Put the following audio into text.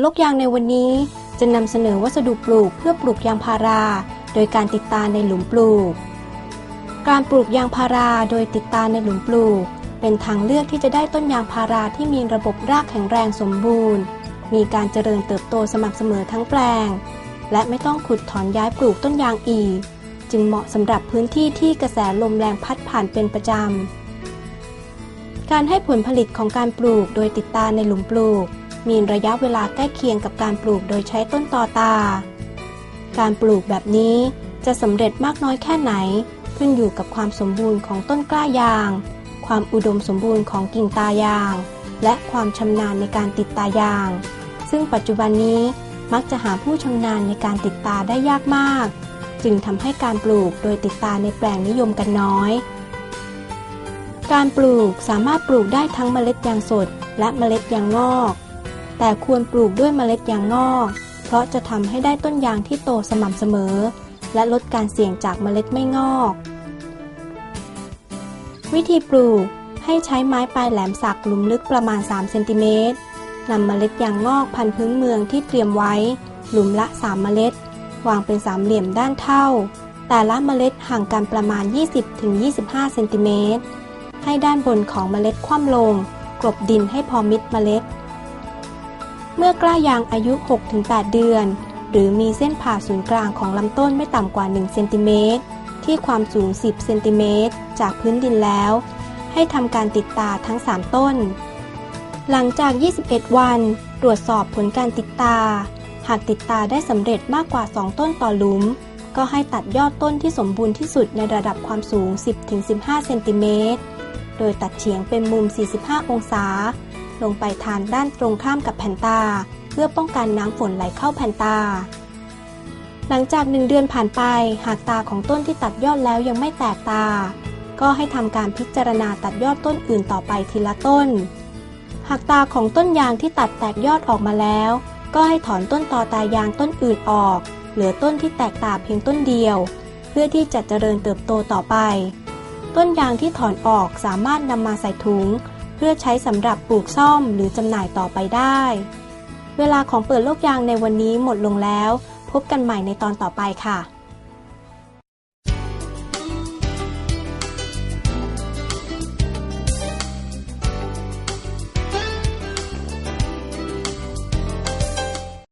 โลกยางในวันนี้ จะนำเสนอวัสดุปลูกเพื่อปลูกยางพารา โดยการติดตาในหลุมปลูก การปลูกยางพาราโดยติดตาในหลุมปลูก เป็นทางเลือกที่จะได้ต้นยางพาราที่มีระบบรากแข็งแรงสมบูรณ์ มีการเจริญเติบโตสม่ำเสมอทั้งแปลง และไม่ต้องขุดถอนย้ายปลูกต้นยางอีก จึงเหมาะสำหรับพื้นที่ที่กระแสลมแรงพัดผ่านเป็นประจำการให้ผลผลิตของการปลูกโดยติดตาในหลุมปลูก มีระยะเวลาใกล้เคียงกับการปลูกโดยใช้ต้นตอตา การปลูกแบบนี้จะสำเร็จมากน้อยแค่ไหน ขึ้นอยู่กับความสมบูรณ์ของต้นกล้ายาง ความอุดมสมบูรณ์ของกิ่งตายาง และความชำนาญในการติดตายาง ซึ่งปัจจุบันนี้มักจะหาผู้ชำนาญในการติดตาได้ยากมาก จึงทำให้การปลูกโดยติดตาในแปลงนิยมกันน้อย การปลูกสามารถปลูกได้ทั้งเมล็ดยางสดและเมล็ดยางงอก แต่ควรปลูกด้วยเมล็ดยางงอก เพราะจะทำให้ได้ต้นยางที่โตสม่ำเสมอ และลดการเสี่ยงจากเมล็ดไม่งอก วิธีปลูกให้ใช้ไม้ปลายแหลมสักหลุมลึกประมาณ 3 เซนติเมตรนำเมล็ดยางงอกพันธุ์พื้นเมืองที่เตรียมไว้ หลุมละ 3 เมล็ด วางเป็นสามเหลี่ยมด้านเท่า แต่ละเมล็ดห่างกันประมาณ 20-25 เซนติเมตร ให้ด้านบนของเมล็ดคว่ำลง กลบดินให้พอมิดเมล็ด เมื่อกล้ายางอายุ 6-8 เดือน หรือมีเส้นผ่าศูนย์กลางของลำต้นไม่ต่ำกว่า 1 เซนติเมตร ที่ความสูง 10 เซนติเมตร จากพื้นดินแล้ว ให้ทำการติดตาทั้ง 3 ต้น หลังจาก 21 วัน ตรวจสอบผลการติดตา หากติดตาได้สำเร็จมากกว่า 2 ต้นต่อหลุม ก็ให้ตัดยอดต้นที่สมบูรณ์ที่สุดในระดับความสูง 10-15 เซนติเมตร โดยตัดเฉียงเป็นมุม 45 องศา ลงไปทานด้านตรงข้ามกับแผ่นตา เพื่อป้องกันน้ำฝนไหลเข้าแผ่นตา หลังจากหนึ่งเดือนผ่านไป หากตาของต้นที่ตัดยอดแล้วยังไม่แตกตา ก็ให้ทำการพิจารณาตัดยอดต้นอื่นต่อไปทีละต้น หากตาของต้นยางที่ตัดแตกยอดออกมาแล้ว ก็ให้ถอนต้นตอตายางต้นอื่นออก เหลือต้นที่แตกตาเพียงต้นเดียว เพื่อที่จะเจริญเติบโตต่อไป ต้นยางที่ถอนออกสามารถนำมาใส่ถุง เพื่อใช้สำหรับปลูกซ่อมหรือจำหน่ายต่อไปได้ เวลาของเปิดโลกยางในวันนี้หมดลงแล้ว พบกันใหม่ในตอนต่อไปค่ะ